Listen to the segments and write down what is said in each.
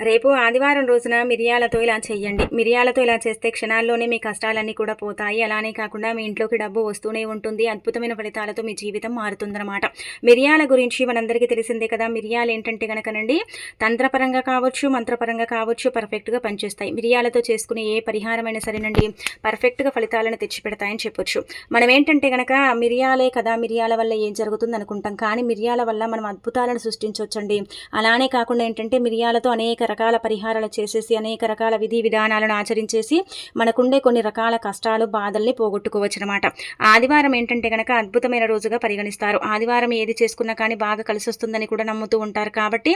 రేపు ఆదివారం రోజున మిరియాలతో ఇలా చేయండి మిరియాలతో ఇలా చేస్తే క్షణాల్లోనే మీ కష్టాలన్నీ కూడా పోతాయి. అలానే కాకుండా మీ ఇంట్లోకి డబ్బు వస్తూనే ఉంటుంది. అద్భుతమైన ఫలితాలతో మీ జీవితం మారుతుందన్నమాట. మిరియాల గురించి మనందరికీ తెలిసిందే కదా. మిరియాలు ఏంటంటే కనుకనండి తంత్రపరంగా కావచ్చు మంత్రపరంగా కావచ్చు పర్ఫెక్ట్గా పనిచేస్తాయి. మిరియాలతో చేసుకునే ఏ పరిహారమైనా సరేనండి పర్ఫెక్ట్గా ఫలితాలను తెచ్చిపెడతాయని చెప్పొచ్చు. మనం ఏంటంటే కనుక మిరియాలే కదా మిరియాల వల్ల ఏం జరుగుతుంది అనుకుంటాం కానీ మిరియాల వల్ల మనం అద్భుతాలను సృష్టించవచ్చండి అలానే కాకుండా ఏంటంటే మిరియాలతో అనేక రకాల పరిహారాలు చేసేసి అనేక రకాల విధి విధానాలను ఆచరించేసి మనకుండే కొన్ని రకాల కష్టాలు బాధల్ని పోగొట్టుకోవచ్చు అనమాట ఆదివారం ఏంటంటే కనుక అద్భుతమైన రోజుగా పరిగణిస్తారు. ఆదివారం ఏది చేసుకున్నా కానీ బాగా కలిసి వస్తుందని కూడా నమ్ముతూ ఉంటారు. కాబట్టి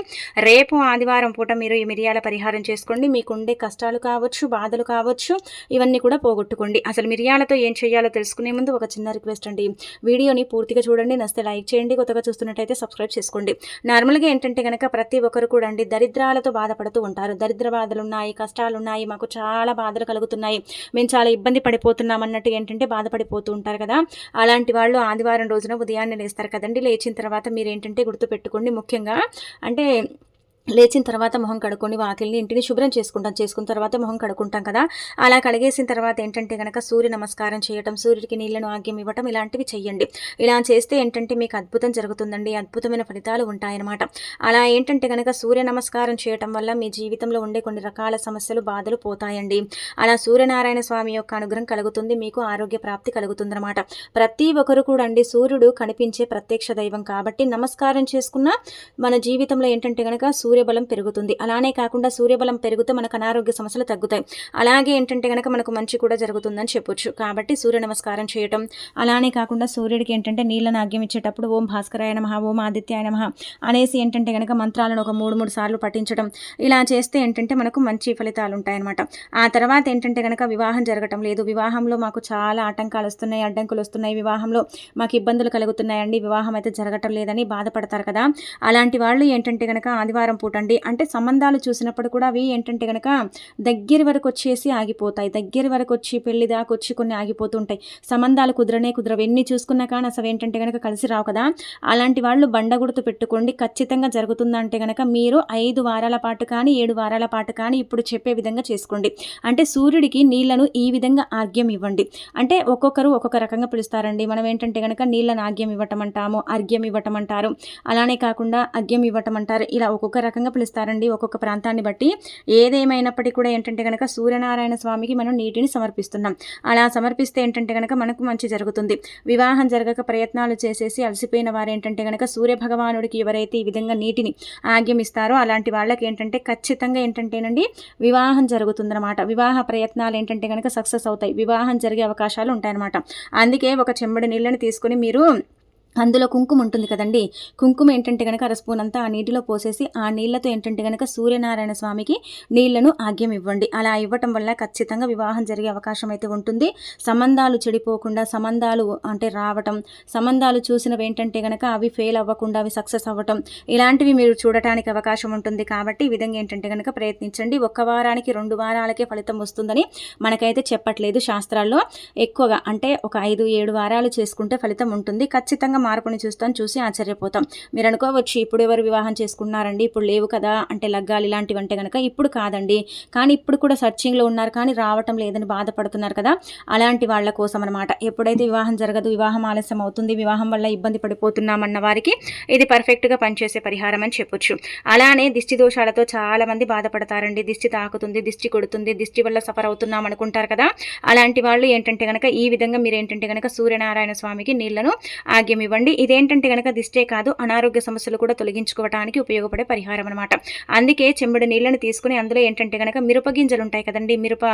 రేపు ఆదివారం పూట మీరు ఈ మిరియాల పరిహారం చేసుకోండి. మీకుండే కష్టాలు కావచ్చు బాధలు కావచ్చు ఇవన్నీ కూడా పోగొట్టుకోండి. అసలు మిరియాలతో ఏం చేయాలో తెలుసుకునే ముందు ఒక చిన్న రిక్వెస్ట్ అండి. వీడియోని పూర్తిగా చూడండి నస్తే లైక్ చేయండి కొత్తగా చూస్తున్నట్టయితే సబ్స్క్రైబ్ చేసుకోండి. నార్మల్గా ఏంటంటే కనుక ప్రతి ఒక్కరు కూడా అండి దరిద్రాలతో బాధ బాధపడుతూ ఉంటారు. దరిద్ర బాధలు ఉన్నాయి కష్టాలు ఉన్నాయి మాకు చాలా బాధలు కలుగుతున్నాయి. మేము చాలా ఇబ్బంది పడిపోతున్నాం అన్నట్టు ఏంటంటే బాధపడిపోతూ ఉంటారు కదా. అలాంటి వాళ్ళు ఆదివారం రోజున ఉదయాన్నే లేస్తారు కదండి. లేచిన తర్వాత మీరు ఏంటంటే గుర్తుపెట్టుకోండి. ముఖ్యంగా అంటే లేచిన తర్వాత మొహం కడుక్కొని వాకిల్ని ఇంటిని శుభ్రం చేసుకుంటాం. చేసుకున్న తర్వాత మొహం కడుక్కుంటాం కదా. అలా కడిగేసిన తర్వాత ఏంటంటే కనుక సూర్య నమస్కారం చేయటం సూర్యుడికి నీళ్ళను ఆగ్యం ఇవ్వటం ఇలాంటివి చెయ్యండి. ఇలా చేస్తే ఏంటంటే మీకు అద్భుతం జరుగుతుందండి. అద్భుతమైన ఫలితాలు ఉంటాయన్నమాట. అలా ఏంటంటే కనుక సూర్య నమస్కారం చేయటం వల్ల మీ జీవితంలో ఉండే కొన్ని రకాల సమస్యలు బాధలు పోతాయండి. అలా సూర్యనారాయణ స్వామి యొక్క అనుగ్రహం కలుగుతుంది. మీకు ఆరోగ్య ప్రాప్తి కలుగుతుందన్నమాట. ప్రతి ఒక్కరు కూడా అండి సూర్యుడు కనిపించే ప్రత్యక్ష దైవం కాబట్టి నమస్కారం చేసుకున్న మన జీవితంలో ఏంటంటే కనుక సూర్య సూర్యబలం పెరుగుతుంది. అలానే కాకుండా సూర్యబలం పెరిగితే మనకు అనారోగ్య సమస్యలు తగ్గుతాయి. అలాగే ఏంటంటే కనుక మనకు మంచి కూడా జరుగుతుందని చెప్పొచ్చు. కాబట్టి సూర్య నమస్కారం చేయటం. అలానే కాకుండా సూర్యుడికి ఏంటంటే నీళ్ళ నాగ్యం ఇచ్చేటప్పుడు ఓం భాస్కరాయ నమ ఓం ఆదిత్యాయ నమ అనేసి ఏంటంటే కనుక మంత్రాలను ఒక మూడు మూడు సార్లు పఠించడం ఇలా చేస్తే ఏంటంటే మనకు మంచి ఫలితాలు ఉంటాయన్నమాట. ఆ తర్వాత ఏంటంటే కనుక వివాహం జరగటం లేదు. వివాహంలో మాకు చాలా ఆటంకాలు వస్తున్నాయి అడ్డంకులు వస్తున్నాయి. వివాహంలో మాకు ఇబ్బందులు కలుగుతున్నాయండి. వివాహం అయితే జరగటం లేదని బాధపడతారు కదా. అలాంటి వాళ్ళు ఏంటంటే కనుక ఆదివారం పూట అండి అంటే సంబంధాలు చూసినప్పుడు కూడా అవి ఏంటంటే కనుక దగ్గర వరకు వచ్చేసి ఆగిపోతాయి. దగ్గర వరకు వచ్చి పెళ్ళి దాకా వచ్చి కొన్ని ఆగిపోతుంటాయి. సంబంధాలు కుదరనే కుదరవు. ఎన్ని చూసుకున్నా కానీ అసలు ఏంటంటే కనుక కలిసి రావు కదా. అలాంటి వాళ్ళు బండ గుర్తు పెట్టుకోండి. ఖచ్చితంగా జరుగుతుందంటే కనుక మీరు ఐదు వారాల పాటు కానీ ఏడు వారాల పాటు కానీ ఇప్పుడు చెప్పే విధంగా చేసుకోండి. అంటే సూర్యుడికి నీళ్ళను ఈ విధంగా ఆగ్యం ఇవ్వండి. అంటే ఒక్కొక్కరు ఒక్కొక్క రకంగా పిలుస్తారండి. మనం ఏంటంటే కనుక నీళ్ళను ఆగ్యం ఇవ్వటం అంటాము అర్ఘ్యం ఇవ్వటం అంటారు. అలానే కాకుండా అర్ఘ్యం ఇవ్వటం అంటారు. ఇలా ఒక్కొక్క రకంగా పిలుస్తారండి. ఒక్కొక్క ప్రాంతాన్ని బట్టి ఏదేమైనప్పటికీ కూడా ఏంటంటే కనుక సూర్యనారాయణ స్వామికి మనం నీటిని సమర్పిస్తున్నాం. అలా సమర్పిస్తే ఏంటంటే కనుక మనకు మంచి జరుగుతుంది. వివాహం జరగక ప్రయత్నాలు చేసేసి అలసిపోయిన వారు ఏంటంటే కనుక సూర్య భగవానుడికి ఎవరైతే ఈ విధంగా నీటిని ఆగ్యమిస్తారో అలాంటి వాళ్ళకి ఏంటంటే ఖచ్చితంగా ఏంటంటేనండి వివాహం జరుగుతుందన్నమాట. వివాహ ప్రయత్నాలు ఏంటంటే కనుక సక్సెస్ అవుతాయి. వివాహం జరిగే అవకాశాలు ఉంటాయన్నమాట. అందుకే ఒక చెంబడి నీళ్ళని తీసుకొని మీరు అందులో కుంకుమ ఉంటుంది కదండి. కుంకుమ ఏంటంటే కనుక అర స్పూన్ అంతా ఆ నీటిలో పోసేసి ఆ నీళ్ళతో ఏంటంటే కనుక సూర్యనారాయణ స్వామికి నీళ్ళను ఆగ్యం ఇవ్వండి. అలా ఇవ్వటం వల్ల ఖచ్చితంగా వివాహం జరిగే అవకాశం అయితే ఉంటుంది. సంబంధాలు చెడిపోకుండా సంబంధాలు అంటే రావటం సంబంధాలు చూసినవి ఏంటంటే కనుక అవి ఫెయిల్ అవ్వకుండా అవి సక్సెస్ అవ్వటం ఇలాంటివి మీరు చూడటానికి అవకాశం ఉంటుంది కాబట్టి ఈ విధంగా ఏంటంటే కనుక ప్రయత్నించండి. ఒక్క వారానికి రెండు వారాలకే ఫలితం వస్తుందని మనకైతే చెప్పట్లేదు శాస్త్రాల్లో. ఎక్కువగా అంటే ఒక ఐదు ఏడు వారాలు చేసుకుంటే ఫలితం ఉంటుంది. ఖచ్చితంగా మార్పుని చూస్తాం చూసి ఆశ్చర్యపోతాం. మీరు అనుకోవచ్చు ఇప్పుడు ఎవరు వివాహం చేసుకున్నారండి ఇప్పుడు లేవు కదా అంటే లగ్గాలు ఇలాంటివి అంటే కనుక ఇప్పుడు కాదండి. కానీ ఇప్పుడు కూడా సర్చింగ్లో ఉన్నారు కానీ రావటం లేదని బాధపడుతున్నారు కదా. అలాంటి వాళ్ళ కోసం అనమాట ఎప్పుడైతే వివాహం జరగదు వివాహం ఆలస్యం అవుతుంది వివాహం వల్ల ఇబ్బంది పడిపోతున్నామన్న వారికి ఇది పర్ఫెక్ట్గా పనిచేసే పరిహారం అని చెప్పొచ్చు. అలానే దిష్టి దోషాలతో చాలా మంది బాధపడతారండి. దిష్టి తాకుతుంది దిష్టి కొడుతుంది దిష్టి వల్ల సఫర్ అవుతున్నాం అనుకుంటారు కదా. అలాంటి వాళ్ళు ఏంటంటే కనుక ఈ విధంగా మీరు ఏంటంటే కనుక సూర్యనారాయణ స్వామికి నీళ్ళను ఆగ్యం ఇవ్వండి. ఇదేంటంటే కనుక దిష్టే కాదు అనారోగ్య సమస్యలు కూడా తొలగించుకోవడానికి ఉపయోగపడే పరిహారం అనమాట అందుకే చెంబడి నీళ్ళని తీసుకుని అందులో ఏంటంటే కనుక మిరప గింజలు ఉంటాయి కదండి. మిరప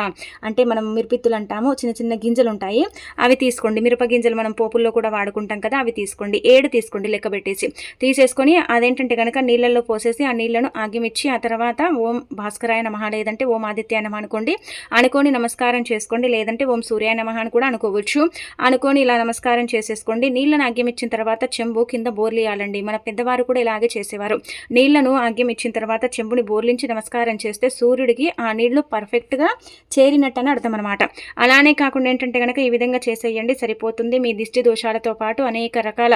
అంటే మనం మిరపిత్తులు అంటాము చిన్న చిన్న గింజలు ఉంటాయి. అవి తీసుకోండి. మిరప గింజలు మనం పోపుల్లో కూడా వాడుకుంటాం కదా అవి తీసుకోండి. ఏడు తీసుకోండి లెక్క పెట్టేసి. తీసేసుకొని అదేంటంటే కనుక నీళ్ళల్లో పోసేసి ఆ నీళ్ళను ఆగిమిచ్చి ఆ తర్వాత ఓం భాస్కరాయ నమహ లేదంటే ఓం ఆదిత్యాయ నమ అనుకోండి. అనుకోని నమస్కారం చేసుకోండి. లేదంటే ఓం సూర్యాయ నమ అని కూడా అనుకోవచ్చు. అనుకోని ఇలా నమస్కారం చేసేసుకోండి. నీళ్ళను ఆగ్యమిచ్చిన ఇచ్చిన తర్వాత చెంబు కింద బోర్లియాలండి. మన పెద్దవారు కూడా ఇలాగే చేసేవారు. నీళ్ళను ఆగ్యం ఇచ్చిన తర్వాత చెంబుని బోర్లించి నమస్కారం చేస్తే సూర్యుడికి ఆ నీళ్ళు పర్ఫెక్ట్గా చేరినట్టు అని అర్థం అనమాట అలానే కాకుండా ఏంటంటే కనుక ఈ విధంగా చేసేయండి సరిపోతుంది. మీ దిష్టి దోషాలతో పాటు అనేక రకాల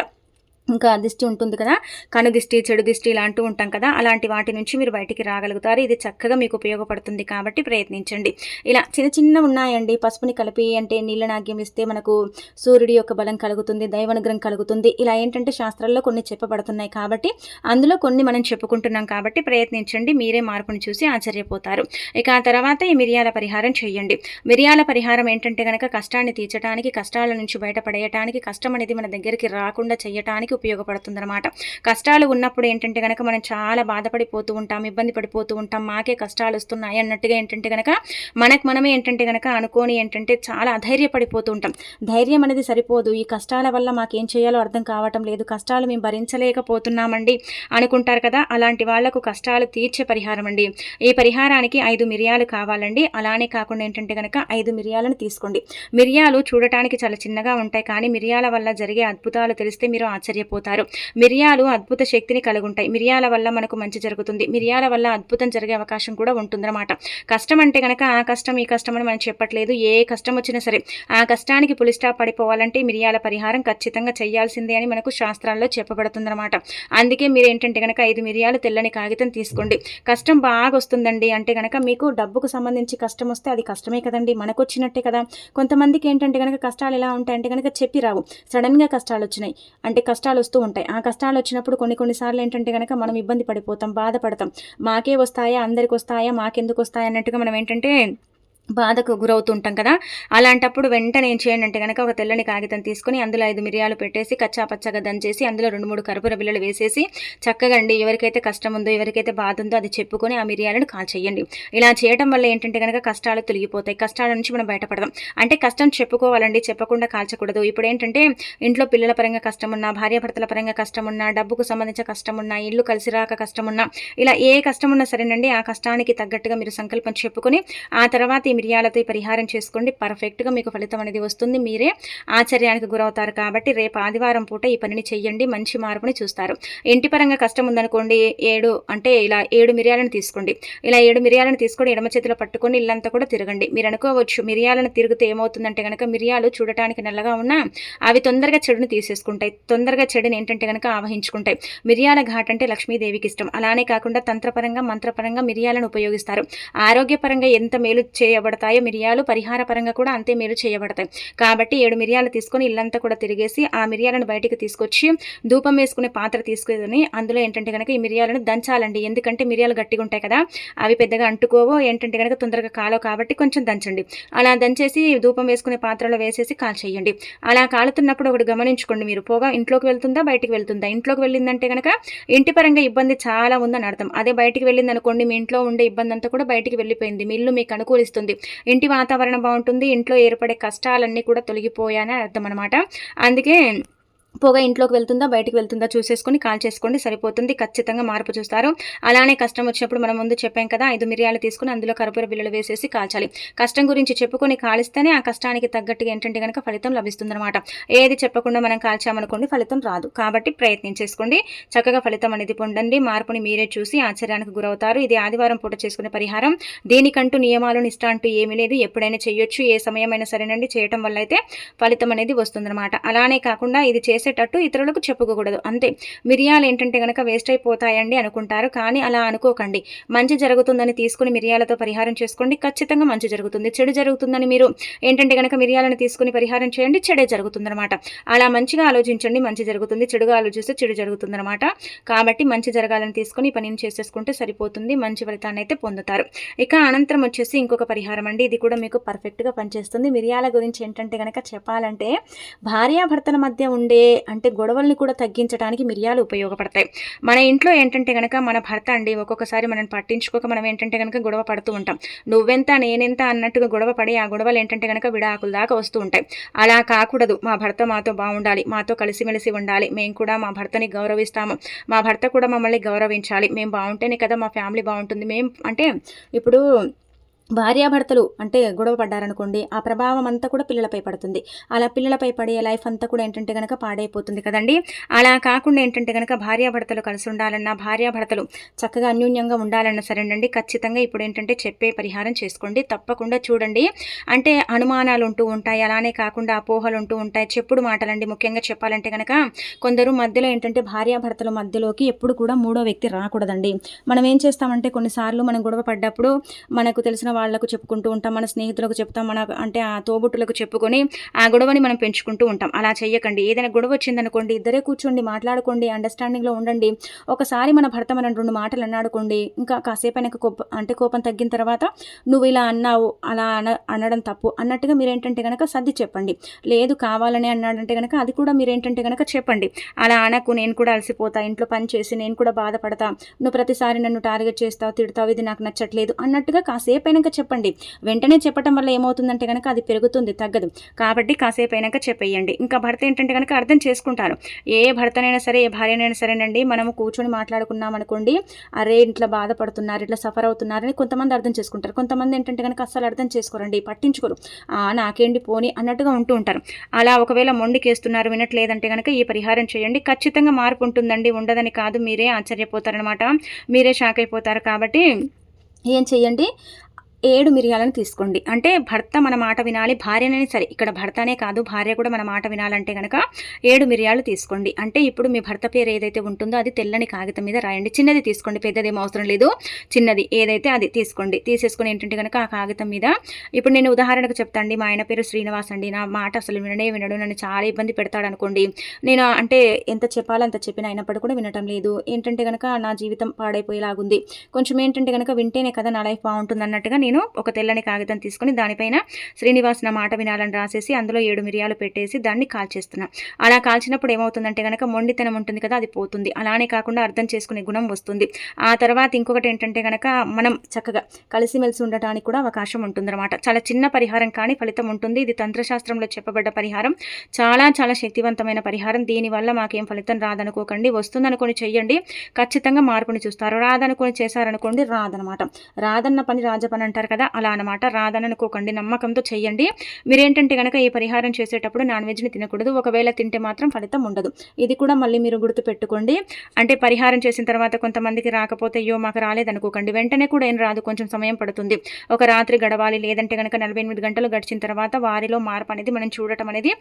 ఇంకా దిష్టి ఉంటుంది కదా కను దిష్టి చెడు దిష్టి ఇలాంటివి ఉంటాం కదా అలాంటి వాటి నుంచి మీరు బయటికి రాగలుగుతారు. ఇది చక్కగా మీకు ఉపయోగపడుతుంది కాబట్టి ప్రయత్నించండి. ఇలా చిన్న చిన్న ఉన్నాయండి. పసుపుని కలిపి అంటే నీళ్ళ నాగ్యం ఇస్తే మనకు సూర్యుడి యొక్క బలం కలుగుతుంది దైవనుగ్రహం కలుగుతుంది. ఇలా ఏంటంటే శాస్త్రాల్లో కొన్ని చెప్పబడుతున్నాయి కాబట్టి అందులో కొన్ని మనం చెప్పుకుంటున్నాం కాబట్టి ప్రయత్నించండి. మీరే మార్పును చూసి ఆశ్చర్యపోతారు. ఇక ఆ తర్వాత ఈ మిరియాల పరిహారం చేయండి. మిరియాల పరిహారం ఏంటంటే కనుక కష్టాన్ని తీర్చడానికి కష్టాల నుంచి బయటపడేయటానికి కష్టం అనేది మన దగ్గరికి రాకుండా చేయటానికి ఉపయోగపడుతుందన్నమాట. కష్టాలు ఉన్నప్పుడు ఏంటంటే కనుక మనం చాలా బాధపడిపోతూ ఉంటాం ఇబ్బంది పడిపోతూ ఉంటాం మాకే కష్టాలు వస్తున్నాయి అన్నట్టుగా ఏంటంటే కనుక మనకు మనమే ఏంటంటే కనుక అనుకోని ఏంటంటే చాలా అధైర్యపడిపోతూ ఉంటాం. ధైర్యం అనేది సరిపోదు. ఈ కష్టాల వల్ల మాకేం చేయాలో అర్థం కావటం లేదు. కష్టాలు మేము భరించలేకపోతున్నామండి అనుకుంటారు కదా. అలాంటి వాళ్ళకు కష్టాలు తీర్చే పరిహారం అండి. ఈ పరిహారానికి ఐదు మిరియాలు కావాలండి. అలానే కాకుండా ఏంటంటే కనుక ఐదు మిరియాలను తీసుకోండి. మిరియాలు చూడటానికి చాలా చిన్నగా ఉంటాయి. కానీ మిరియాల వల్ల జరిగే అద్భుతాలు తెలిస్తే మీరు ఆశ్చర్యపోతారు. మిరియాలు అద్భుత శక్తిని కలుగుంటాయి. మిరియాల వల్ల మనకు మంచి జరుగుతుంది. మిరియాల వల్ల అద్భుతం జరిగే అవకాశం కూడా ఉంటుందన్నమాట. కష్టం అంటే కనుక ఆ కష్టం ఈ కష్టం అని మనం చెప్పట్లేదు. ఏ కష్టం వచ్చినా సరే ఆ కష్టానికి పులిస్టాప్ పడిపోవాలంటే మిరియాల పరిహారం ఖచ్చితంగా చేయాల్సిందే అని మనకు శాస్త్రాల్లో చెప్పబడుతుందన్నమాట. అందుకే మీరు ఏంటంటే కనుక ఐదు మిరియాలు తెల్లని కాగితం తీసుకోండి. కష్టం బాగా వస్తుందండి అంటే కనుక మీకు డబ్బుకు సంబంధించి కష్టం వస్తే అది కష్టమే కదండి. మనకు వచ్చినట్టే కదా. కొంతమందికి ఏంటంటే కనుక కష్టాలు ఎలా ఉంటాయంటే కనుక చెప్పి రావు. సడన్గా కష్టాలు వచ్చినాయి అంటే కష్టాలు వస్తూ ఉంటాయి. ఆ కష్టాలు వచ్చినప్పుడు కొన్ని కొన్నిసార్లు ఏంటంటే కనుక మనం ఇబ్బంది పడిపోతాం బాధపడతాం. మాకే వస్తాయా? అందరికి వస్తాయా మాకెందుకు వస్తాయా అన్నట్టుగా మనం ఏంటంటే బాధకు గురవుతుంటాం కదా. అలాంటప్పుడు వెంటనే ఏం చేయండి అంటే కనుక ఒక తెల్లని కాగితం తీసుకొని అందులో ఐదు మిరియాలు పెట్టేసి కచ్చా పచ్చగా దంచేసి అందులో రెండు మూడు కరుపుర బిల్లలు వేసేసి చక్కగా అండి ఎవరికైతే కష్టం ఉందో ఎవరికైతే బాధ ఉందో అది చెప్పుకొని ఆ మిరియాలను కాల్చేయండి. ఇలా చేయడం వల్ల ఏంటంటే కనుక కష్టాలు తొలగిపోతాయి. కష్టాల నుంచి మనం బయటపడదాం. అంటే కష్టం చెప్పుకోవాలండి చెప్పకుండా కాల్చకూడదు. ఇప్పుడు ఏంటంటే ఇంట్లో పిల్లల పరంగా కష్టం ఉన్నా భార్యాభర్తల పరంగా కష్టం ఉన్నా డబ్బుకు సంబంధించిన కష్టం ఉన్నా ఇల్లు కలిసి రాక కష్టం ఉన్నా ఇలా ఏ కష్టం ఉన్నా సరేనండి ఆ కష్టానికి తగ్గట్టుగా మీరు సంకల్పం చెప్పుకొని ఆ తర్వాత ఈ మిరియాలతో పరిహారం చేసుకోండి. పర్ఫెక్ట్గా మీకు ఫలితం అనేది వస్తుంది. మీరే ఆశ్చర్యానికి గురవుతారు కాబట్టి రేపు ఆదివారం పూట ఈ పనిని చెయ్యండి. మంచి మార్పుని చూస్తారు. ఇంటి పరంగా కష్టం ఉందనుకోండి. ఏడు అంటే ఇలా ఏడు మిరియాలను తీసుకోండి. ఇలా ఏడు మిరియాలను తీసుకొని ఎడమ చేతిలో పట్టుకొని ఇల్లంతా కూడా తిరగండి. మీరు అనుకోవచ్చు మిరియాలను తిరిగితే ఏమవుతుందంటే కనుక మిరియాలు చూడటానికి నల్లగా ఉన్నా అవి తొందరగా చెడుని తీసేసుకుంటాయి. తొందరగా చెడుని ఏంటంటే కనుక ఆవహించుకుంటాయి. మిరియాల ఘాట్ అంటే లక్ష్మీదేవికి ఇష్టం. అలానే కాకుండా తంత్రపరంగా మంత్రపరంగా మిరియాలను ఉపయోగిస్తారు. ఆరోగ్యపరంగా ఎంత మేలు చేయ చేయబడతాయో మిరియాలు పరిహార పరంగా కూడా అంతే మేలు చేయబడతాయి. కాబట్టి ఏడు మిరియాలు తీసుకొని ఇల్లంతా కూడా తిరిగేసి ఆ మిరియాలను బయటికి తీసుకొచ్చి ధూపం వేసుకునే పాత్ర తీసుకుని అందులో ఏంటంటే కనుక ఈ మిరియాలను దంచాలండి. ఎందుకంటే మిరియాలు గట్టిగా ఉంటాయి కదా అవి పెద్దగా అంటుకోవో. ఏంటంటే కనుక తొందరగా కాలో కాబట్టి కొంచెం దంచండి. అలా దంచేసి ధూపం వేసుకునే పాత్రలో వేసేసి కాల్ చేయండి. అలా కాలుతున్నప్పుడు ఒకటి గమనించుకోండి మీరు. పోగా ఇంట్లోకి వెళ్తుందా బయటికి వెళ్తుందా? ఇంట్లోకి వెళ్ళిందంటే కనుక ఇంటి పరంగా ఇబ్బంది చాలా ఉందని అర్థం. అదే బయటికి వెళ్ళింది అనుకోండి మీ ఇంట్లో ఉండే ఇబ్బంది అంతా కూడా బయటికి వెళ్ళిపోయింది. మీ ఇల్లు మీకు అనుకూలిస్తుంది. ఇంటి వాతావరణం బాగుంటుంది ఇంట్లో ఏర్పడే కష్టాలన్నీ కూడా తొలగిపోయాయని అర్థం అనమాట అందుకే పొగ ఇంట్లోకి వెళ్తుందా బయటకు వెళ్తుందా చూసేసుకొని కాల్ చేసుకోండి సరిపోతుంది ఖచ్చితంగా మార్పు చూస్తారు. అలానే కష్టం వచ్చినప్పుడు మనం ముందు చెప్పాం కదా ఐదు మిరియాలు తీసుకుని అందులో కర్పూర బిల్లలు వేసేసి కాల్చాలి. కష్టం గురించి చెప్పుకొని కాలిస్తేనే ఆ కష్టానికి తగ్గట్టుగా ఏంటంటే కనుక ఫలితం లభిస్తుందన్నమాట. ఏది చెప్పకుండా మనం కాల్చామనుకోండి ఫలితం రాదు. కాబట్టి ప్రయత్నం చేసుకోండి. చక్కగా ఫలితం అనేది పొందండి. మార్పుని మీరే చూసి ఆశ్చర్యానికి గురవుతారు. ఇది ఆదివారం పూట చేసుకునే పరిహారం. దీనికంటూ నియమాలు నిష్ట అంటూ ఏమీ లేదు. ఎప్పుడైనా చేయొచ్చు. ఏ సమయమైనా సరేనండి. చేయటం వల్ల అయితే ఫలితం అనేది వస్తుందన్నమాట. అలానే కాకుండా ఇది చేసే చేసేటట్టు ఇతరులకు చెప్పుకోకూడదు. అంతే. మిరియాలు ఏంటంటే కనుక వేస్ట్ అయిపోతాయండి అనుకుంటారు. కానీ అలా అనుకోకండి. మంచి జరుగుతుందని తీసుకుని మిరియాలతో పరిహారం చేసుకోండి. ఖచ్చితంగా మంచి జరుగుతుంది. చెడు జరుగుతుందని మీరు ఏంటంటే కనుక మిరియాలను తీసుకుని పరిహారం చేయండి. చెడే జరుగుతుందనమాట అలా మంచిగా ఆలోచించండి. మంచి జరుగుతుంది. చెడుగా ఆలోచిస్తే చెడు జరుగుతుందనమాట కాబట్టి మంచి జరగాలని తీసుకుని పనిని చేసేసుకుంటే సరిపోతుంది. మంచి ఫలితాన్ని అయితే పొందుతారు. ఇక అనంతరం వచ్చేసి ఇంకొక పరిహారం అండి. ఇది కూడా మీకు పర్ఫెక్ట్గా పనిచేస్తుంది. మిరియాల గురించి ఏంటంటే కనుక చెప్పాలంటే భార్యాభర్తల మధ్య ఉండే అంటే గొడవల్ని కూడా తగ్గించడానికి మిరియాలు ఉపయోగపడతాయి. మన ఇంట్లో ఏంటంటే కనుక మన భర్త అండి ఒక్కొక్కసారి మనం పట్టించుకోక మనం ఏంటంటే కనుక గొడవ పడుతూ ఉంటాం. నువ్వెంత నేనెంత అన్నట్టుగా గొడవ పడి ఆ గొడవలు ఏంటంటే కనుక విడాకుల దాకా వస్తూ ఉంటాయి. అలా కాకూడదు. మా భర్త మాతో బాగుండాలి. మాతో కలిసిమెలిసి ఉండాలి. మేము కూడా మా భర్తని గౌరవిస్తాము. మా భర్త కూడా మమ్మల్ని గౌరవించాలి. మేము బాగుంటేనే కదా మా ఫ్యామిలీ బాగుంటుంది. మేము అంటే ఇప్పుడు భార్యాభర్తలు అంటే గొడవ పడ్డారనుకోండి ఆ ప్రభావం అంతా కూడా పిల్లలపై పడుతుంది. అలా పిల్లలపై పడే లైఫ్ అంతా కూడా ఏంటంటే కనుక పాడైపోతుంది కదండి. అలా కాకుండా ఏంటంటే కనుక భార్యాభర్తలు కలిసి ఉండాలన్నా భార్యాభర్తలు చక్కగా అన్యూన్యంగా ఉండాలన్నా సరేనండి ఖచ్చితంగా ఇప్పుడు ఏంటంటే చెప్పే పరిహారం చేసుకోండి. తప్పకుండా చూడండి. అంటే అనుమానాలు ఉంటూ ఉంటాయి అలానే కాకుండా అపోహలు ఉంటూ ఉంటాయి. చెప్పుడు మాటలండి ముఖ్యంగా చెప్పాలంటే కనుక కొందరు మధ్యలో ఏంటంటే భార్యాభర్తల మధ్యలోకి ఎప్పుడు కూడా మూడో వ్యక్తి రాకూడదండి. మనం ఏం చేస్తామంటే కొన్నిసార్లు మనం గొడవ పడ్డప్పుడు మనకు తెలిసిన వాళ్ళకు చెప్పుకుంటూ ఉంటాం మన స్నేహితులకు చెప్తాం మన అంటే ఆ తోబుట్టులకు చెప్పుకొని ఆ గొడవని మనం పెంచుకుంటూ ఉంటాం. అలా చెయ్యకండి. ఏదైనా గొడవ వచ్చిందనుకోండి ఇద్దరే కూర్చోండి మాట్లాడుకోండి అండర్స్టాండింగ్లో ఉండండి. ఒకసారి మన భర్త మనం రెండు మాటలు అన్నాడుకోండి ఇంకా కాసేపు ఆయనకు కోపం అంటే కోపం తగ్గిన తర్వాత నువ్వు ఇలా అన్నావు అలా అన అనడం తప్పు అన్నట్టుగా మీరేంటంటే కనుక సర్ది చెప్పండి. లేదు కావాలని అన్నాడంటే కనుక అది కూడా మీరేంటంటే కనుక చెప్పండి. అలా అనకు నేను కూడా అలసిపోతా ఇంట్లో పని చేసి నేను కూడా బాధపడతా నువ్వు ప్రతిసారి నన్ను టార్గెట్ చేస్తావు తిడతావు ఇది నాకు నచ్చట్లేదు అన్నట్టుగా కాసేపు అయినాక చెప్పండి. వెంటనే చెప్పడం వల్ల ఏమవుతుందంటే కనుక అది పెరుగుతుంది తగ్గదు. కాబట్టి కాసేపు అయినాక చెప్పేయండి. ఇంకా భర్త ఏంటంటే కనుక అర్థం చేసుకుంటారు. ఏ భర్తనైనా సరే ఏ భార్యనైనా సరేనండి మనము కూర్చొని మాట్లాడుకున్నాం అనుకోండి అరే ఇట్లా బాధపడుతున్నారు ఇట్లా సఫర్ అవుతున్నారని కొంతమంది అర్థం చేసుకుంటారు. కొంతమంది ఏంటంటే కనుక అస్సలు అర్థం చేసుకోరండి పట్టించుకోరు. నాకేంటి పోని అన్నట్టుగా ఉంటూ ఉంటారు. అలా ఒకవేళ మొండికేస్తున్నారు వినట్లేదంటే కనుక ఈ పరిహారం చేయండి. ఖచ్చితంగా మార్పు ఉంటుందండి. ఉండదని కాదు మీరే ఆశ్చర్యపోతారనమాట మీరే షాక్ అయిపోతారు కాబట్టి ఏం చెయ్యండి ఏడు మిరియాలను తీసుకోండి. అంటే భర్త మన మాట వినాలి భార్యనని సరే. ఇక్కడ భర్తనే కాదు భార్య కూడా మన మాట వినాలంటే కనుక ఏడు మిరియాలు తీసుకోండి. అంటే ఇప్పుడు మీ భర్త పేరు ఏదైతే ఉంటుందో అది తెల్లని కాగితం మీద రాయండి. చిన్నది తీసుకోండి పెద్దదేం అవసరం లేదు. చిన్నది ఏదైతే అది తీసుకోండి. తీసేసుకుని ఏంటంటే కనుక ఆ కాగితం మీద ఇప్పుడు నేను ఉదాహరణకు చెప్తాండి మా ఆయన పేరు శ్రీనివాస్ అండి. నా మాట అసలు వినడే వినడు. నన్ను చాలా ఇబ్బంది పెడతాడు అనుకోండి. నేను అంటే ఎంత చెప్పాలో అంత చెప్పిన అయినప్పుడు కూడా వినటం లేదు. ఏంటంటే కనుక నా జీవితం పాడైపోయేలాగుంది. కొంచెం ఏంటంటే కనుక వింటేనే కదా నా లైఫ్ బాగుంటుంది అన్నట్టుగా నేను నేను ఒక తెల్లని కాగితం తీసుకుని దానిపైన శ్రీనివాస్ నా మాట వినాలని రాసేసి అందులో ఏడు మిరియాలు పెట్టేసి దాన్ని కాల్చేస్తున్నా. అలా కాల్చినప్పుడు ఏమవుతుందంటే కనుక మొండితనం ఉంటుంది కదా అది పోతుంది. అలానే కాకుండా అర్థం చేసుకునే గుణం వస్తుంది. ఆ తర్వాత ఇంకొకటి ఏంటంటే కనుక మనం చక్కగా కలిసిమెలిసి ఉండటానికి కూడా అవకాశం ఉంటుందన్నమాట. చాలా చిన్న పరిహారం కానీ ఫలితం ఉంటుంది. ఇది తంత్రశాస్త్రంలో చెప్పబడ్డ పరిహారం. చాలా చాలా శక్తివంతమైన పరిహారం. దీనివల్ల మాకేం ఫలితం రాదనుకోకండి. వస్తుందనుకొని చెయ్యండి. ఖచ్చితంగా మార్పుని చూస్తారు. రాదనుకొని చేశారనుకోండి రాదనమాట రాదన్న పని రాజపని అంటారు కదా అలా అనమాట రాదననుకోకండి నమ్మకంతో చెయ్యండి. మీరేంటంటే కనుక ఈ పరిహారం చేసేటప్పుడు నాన్ వెజ్ని తినకూడదు ఒకవేళ తింటే మాత్రం ఫలితం ఉండదు. ఇది కూడా మళ్ళీ మీరు గుర్తు పెట్టుకోండి అంటే పరిహారం చేసిన తర్వాత కొంతమందికి రాకపోతే అయ్యో మాకు రాలేదనుకోకండి. వెంటనే కూడా ఏం రాదు కొంచెం సమయం పడుతుంది. ఒక రాత్రి గడవాలి లేదంటే కనుక నలభై ఎనిమిది గంటలు గడిచిన తర్వాత వారిలో మార్పు అనేది మనం చూడటం అనేది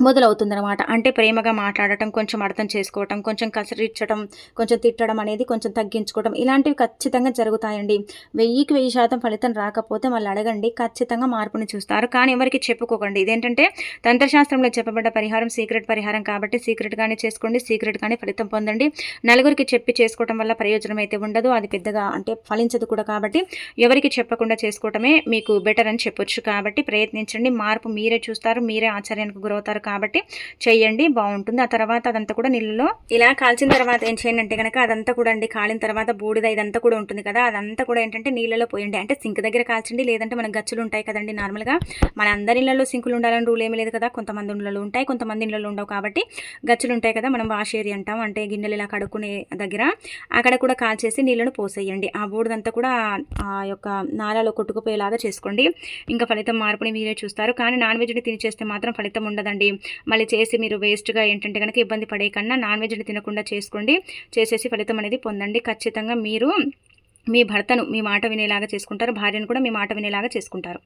మొదలవుతుందనమాట అంటే ప్రేమగా మాట్లాడటం కొంచెం అర్థం చేసుకోవటం కొంచెం కసరిచ్చడం కొంచెం తిట్టడం అనేది కొంచెం తగ్గించుకోవటం ఇలాంటివి ఖచ్చితంగా జరుగుతాయండి. వెయ్యికి వెయ్యి శాతం ఫలితం రాకపోతే మళ్ళీ అడగండి. ఖచ్చితంగా మార్పుని చూస్తారు. కానీ ఎవరికి చెప్పుకోకండి. ఇదేంటంటే తంత్రశాస్త్రంలో చెప్పబడ్డ పరిహారం సీక్రెట్ పరిహారం కాబట్టి సీక్రెట్గానే చేసుకోండి సీక్రెట్గానే ఫలితం పొందండి. నలుగురికి చెప్పి చేసుకోవటం వల్ల ప్రయోజనం అయితే ఉండదు. అది పెద్దగా అంటే ఫలించదు కూడా కాబట్టి ఎవరికి చెప్పకుండా చేసుకోవటమే మీకు బెటర్ అని చెప్పొచ్చు కాబట్టి ప్రయత్నించండి. మార్పు మీరే చూస్తారు మీరే ఆచార్యానికి గురవుతారు కాబట్టి చేయండి బాగుంటుంది. ఆ తర్వాత అదంతా కూడా నీళ్ళలో ఇలా కాల్చిన తర్వాత ఏం చేయండి అంటే కనుక అదంతా కూడా అండి కాలిన తర్వాత బూడిద ఇదంతా కూడా ఉంటుంది కదా అదంతా కూడా ఏంటంటే నీళ్ళలో పోయండి. అంటే సింక్ దగ్గర కాల్చండి లేదంటే మన గచ్చులు ఉంటాయి కదండి నార్మల్గా. మన అందరి ఇళ్ళలో సింకులు ఉండాలని రూల్ ఏమీ లేదు కదా కొంతమంది ఇళ్ళలో ఉంటాయి కొంతమంది ఇళ్ళలో ఉండవు కాబట్టి గచ్చులు ఉంటాయి కదా మనం వాష్ ఏరియా అంటాం. అంటే గిన్నెలు ఇలా కడుక్కునే దగ్గర అక్కడ కూడా కాల్చేసి నీళ్ళను పోసేయండి. ఆ బూడిదంతా కూడా ఆ యొక్క నాలలో కొట్టుకుపోయేలాగా చేసుకోండి. ఇంకా ఫలితం మార్పుని మీరే చూస్తారు. కానీ నాన్ వెజ్ని తిని చేస్తే మాత్రం ఫలితం ఉండదండి. మళ్ళీ చేసి మీరు వేస్ట్గా ఏంటంటే కనుక ఇబ్బంది పడే కన్నా నాన్ వెజ్ని తినకుండా చేసుకోండి. చేసేసి ఫలితం అనేది పొందండి. ఖచ్చితంగా మీరు మీ భర్తను మీ మాట వినేలాగా చేసుకుంటారు. భార్యను కూడా మీ మాట వినేలాగా చేసుకుంటారు.